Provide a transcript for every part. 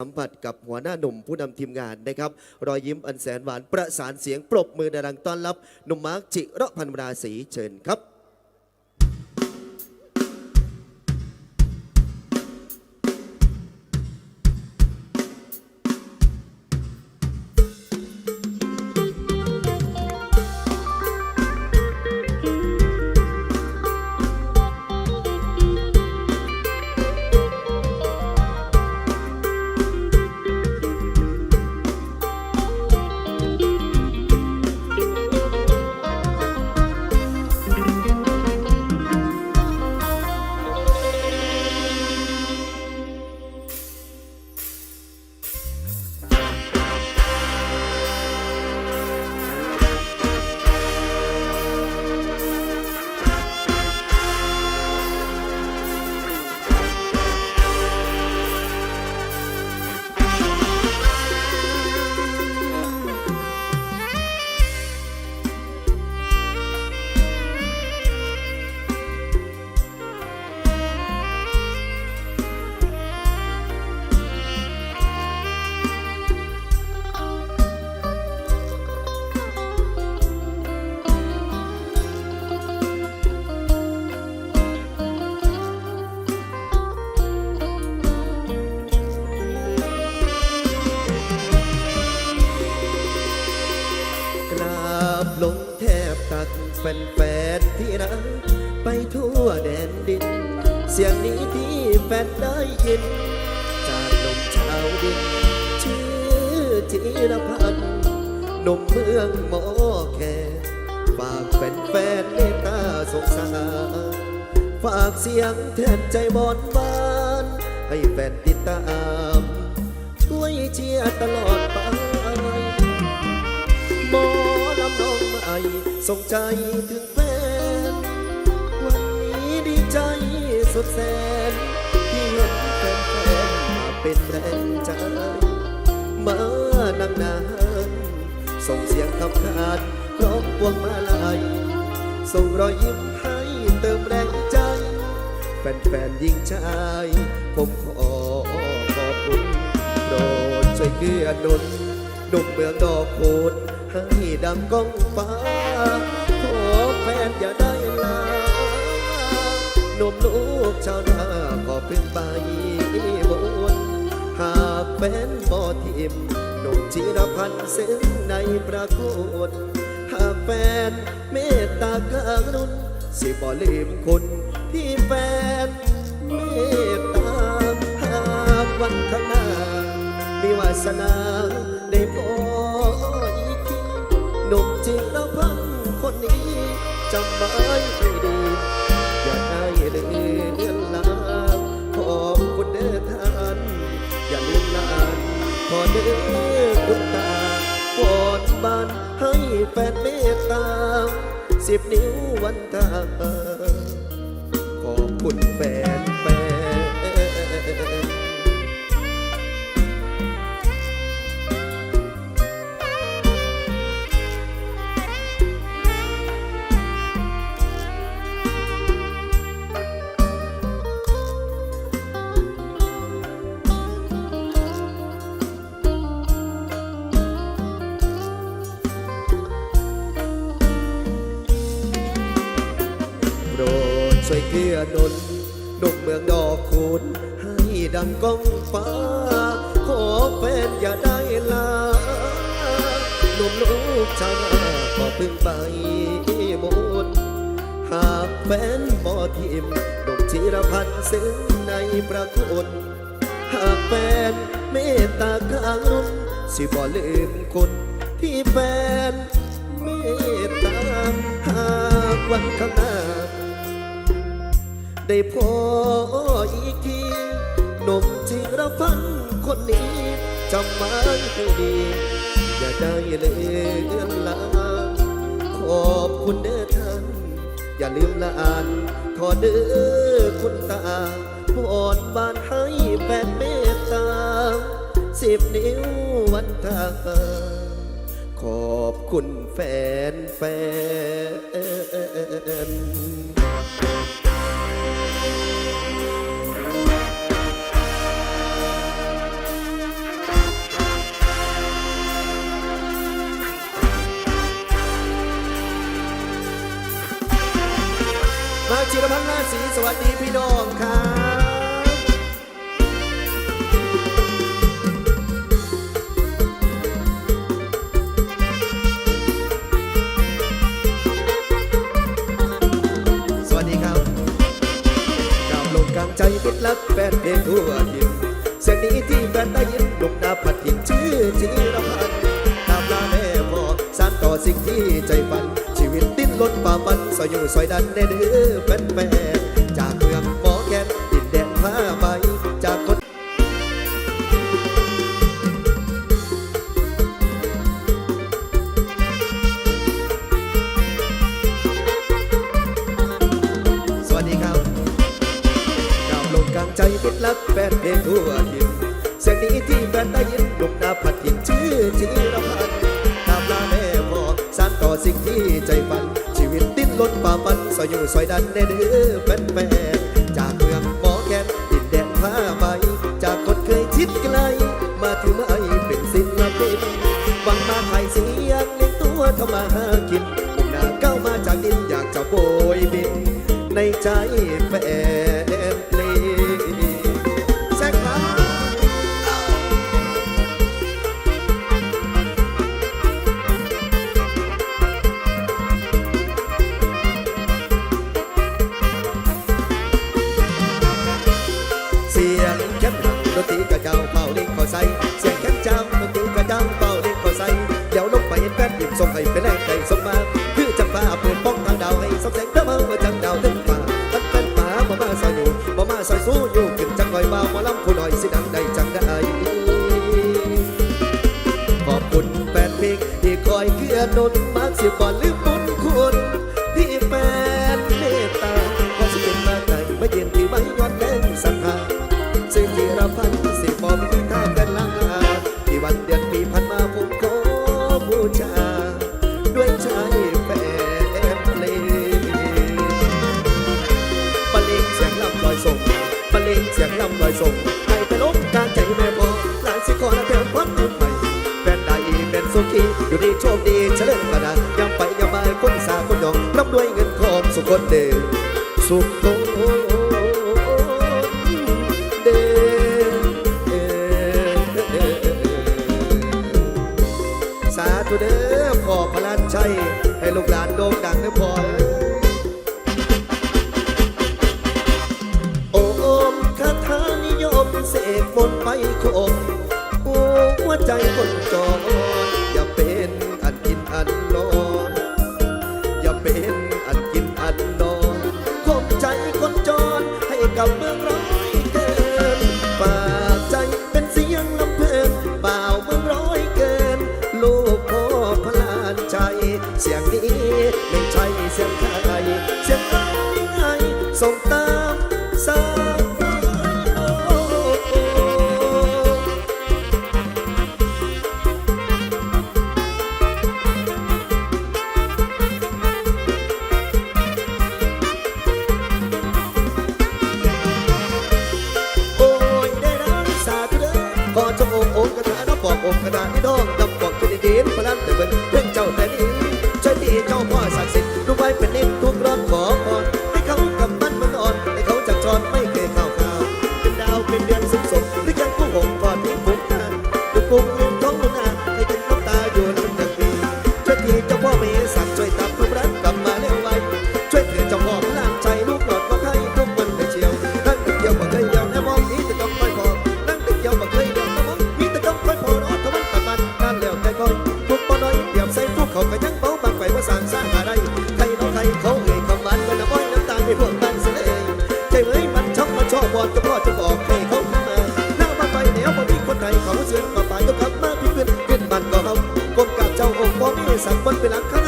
สัมผัสกับหัวหน้าหนุ่มผู้นำทีมงานนะครับรอยยิ้มอันแสนหวานประสานเสียงปรบมือดังต้อนรับหนุ่มมาร์คจิระพันวราศรีเชิญครับ ลงแทบตักแฟนๆที่รักไปทั่วแดนดิน เสียงนี้ที่แฟนได้ยิน จากหนุ่มชาวดิน ชื่อจิรพันธ์หนุ่มเมืองหมอแคฝากแฟนๆเมตตาสงสารฝากเสียงแทนใจบอนบาน ให้แฟนติดตาม ช่วยเชียร์ตลอดไป ส่งใจถึงแฟน วันนี้ดีใจสุดแสน ที่เห็นแฟนๆมาเป็นแรงใจมานางนานส่งเสียงคำขานพร้อมพวงมาลัยส่งรอยยิ้มให้เติมแรงใจ แฟนๆยิ่งใจผมขอขอบคุณโปรดช่วยเกื้อหนุนหนุ่มเมืองดอกคูณให้ดังก้องฟ้า ขอแฟนอย่าได้ลาหนุ่มลูกชาวนาขอเป็นใบบุญหากแฟนบ่ทิมหนุ่มจิรพันธ์ซึ่งในประกวดหากแฟนเมตตากรุณสิบ่ลืมคุณที่แฟนเมตตาหากวันข้างหน้ามีวาสนาได้พออีกหนุ่มจิรพันมจี จำไว้ให้ดี อย่าได้เลือนลางขอบคุณเด้อท่าน อย่าลืมลานขอเด้อคุณตาปอนบานให้แฟนเมตตาสิบนิ้ววันตาขอบคุณแฟน ดช่วยเกื้อหนุนหนุ่มเมืองดอกคูณให้ดังก้องฟ้า ขอแฟนอย่าได้ลาหนุ่มลูกชาวนาขอพึ่งใบบุญหากแฟนบ่ทิมหนุ่มจิรพันธ์ซึ่งในประคุณหากแฟนเมตตากรุณสิบ่ลืมคุณที่แฟนเมตตาหากวันข้างหน้า ได้พออีกทีหนุ่มจิรพันคนนี้จำไว้ให้ดี อย่าได้เลือนลางขอบคุณเด้อท่าน อย่าลืมละอานขอเด้อคุณตาพรบานให้แฟนเมตตาสิบนิ้ววันทาขอบคุณแฟนแฟน ศรีสวัสดีพี่น้องครับสวัสดีครับกาวลงกลางใจมิตรรักแฟนเพลงทั่วทินเสียงนี้ที่แฟนได้ยินลงนาผัดถิ่นชื่อจีรพันธ์ตามลาแม่พ่อสานต่อสิ่งที่ใจฝัน ชีวิตดิ้นรนฝ่าฟันซอยอยู่ซอยดันแน่เด้อแฟนแฟน เพลงทั่วทินเสียงนี้ที่แฟนได้ยินลุงนาผัดถิ่นชื่อจีรพันธ์ตามลาแม่พอสานต่อสิ่งที่ใจฝัน ชีวิตดิ้นรนฝ่าฟันซอยอยู่ซอยดันแน่เด้อแฟนแฟนจากเมืองหมอแกนดินแดนผ้าใบจากคนเคยชิดไกล มาถึงไม่เป็นศิลปินวังมาขายเสียงเลี้ยงตัวทำมาหากินมุ่งหน้าก้าวมาจากดินอยากจะโบยบิน ในใจแฟนเพลง จังดาวเต็มฟ้าท่านเป็นป่าบ่มาซอยอยู่บ่มาซอยสู้อยู่ขึ้นจังลอยมาหมอลำผู้น้อยสิดังได้จังได้ ขอบคุณแฟนเพลงที่คอยเกื้อหนุนบางสิบ่ลืมบุญคุณที่แฟนเมตตาขอสิเป็นมาไกลมาเย็นที่ไม่ย้อนแรงศรัทธาซึ่งที่เราพันสิบ่มีท่ากันลาที่วันเดือนปีผ่าน เสียงลำลอยส่งให้ไปลบการใจแม่พอหลานสิขอและเธอควันตื่นใหม่แฟนไดเป็นสุขีอยู่ดีโชคดีเฉลิมกระดายังไปยามมาคนสาคนยองรับด้วยเงินทองสุขคนเดิมสุข เป็นดีนพลันแต่เบิ่งเพื่องเจ้าแต่นี่ sampan pelangka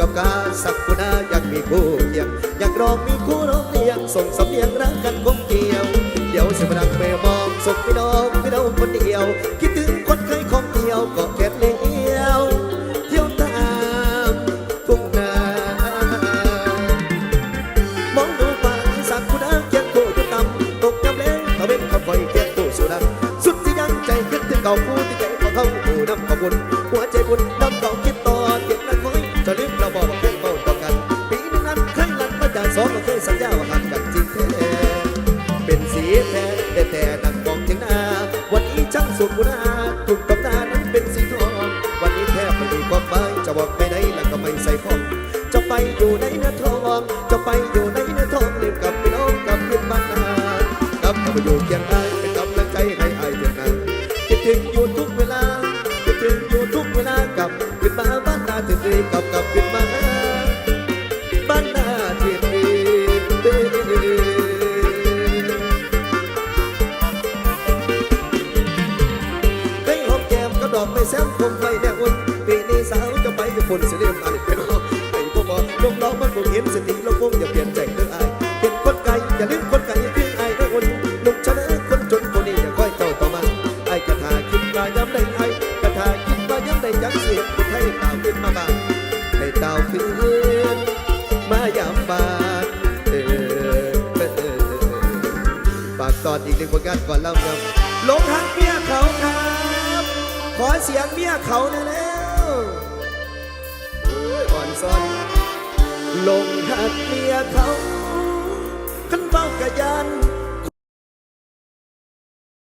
กับกาสักกุณาอยากมีคู่เคียงอยากร้องมีคู่ร้องเรียงส่งสำเนียงรักกันคงเกี่ยว เดี๋ยวสิบรักไปมองส่งพี่น้องพี่น้องคนเดียว คิดถึงคนเคยของเดียวก็แค่เลี้ยวเที่ยวตามทุ่งนามองดูฟ้าสักคุณาเขียนคู่อยู่ต่ำตกยำเล่ตะเวนขับไฟเขียนคู่สุดังสุดที่ยังใจคิดถึงเก่าผู้ที่ใจของเขาผู้นำขบวใจบุญ ก็ไม่ใส่ข้องจะไปอยู่ในเนื้อทองจะไปอยู่ในเนื้อทองเรียกกับพี่น้องกับเพื่อนบ้านนากลับมาอยู่เคียงอ้ายเป็นกำลังใจให้อ้ายเพียงนั้นคิดถึงอยู่ทุกเวลาคิดถึงอยู่ทุกเวลากลับขึ้นมาบ้านนาถึงรีกลับกลับขึ้นมาบ้านนาที่รีให้หอมแก้มก็ดอกไม่แซมคมไปแน่อุ่นปีนี้สาวจะไปกับคนเสีย ถึงผลงานก่อนเล่าครับหลงทางเมียเขาครับ ขอเสียงเมียเขาหน่อยแล้วก่อนซ้อนหลงทางเมียเขาขันเฝ้ากะยัน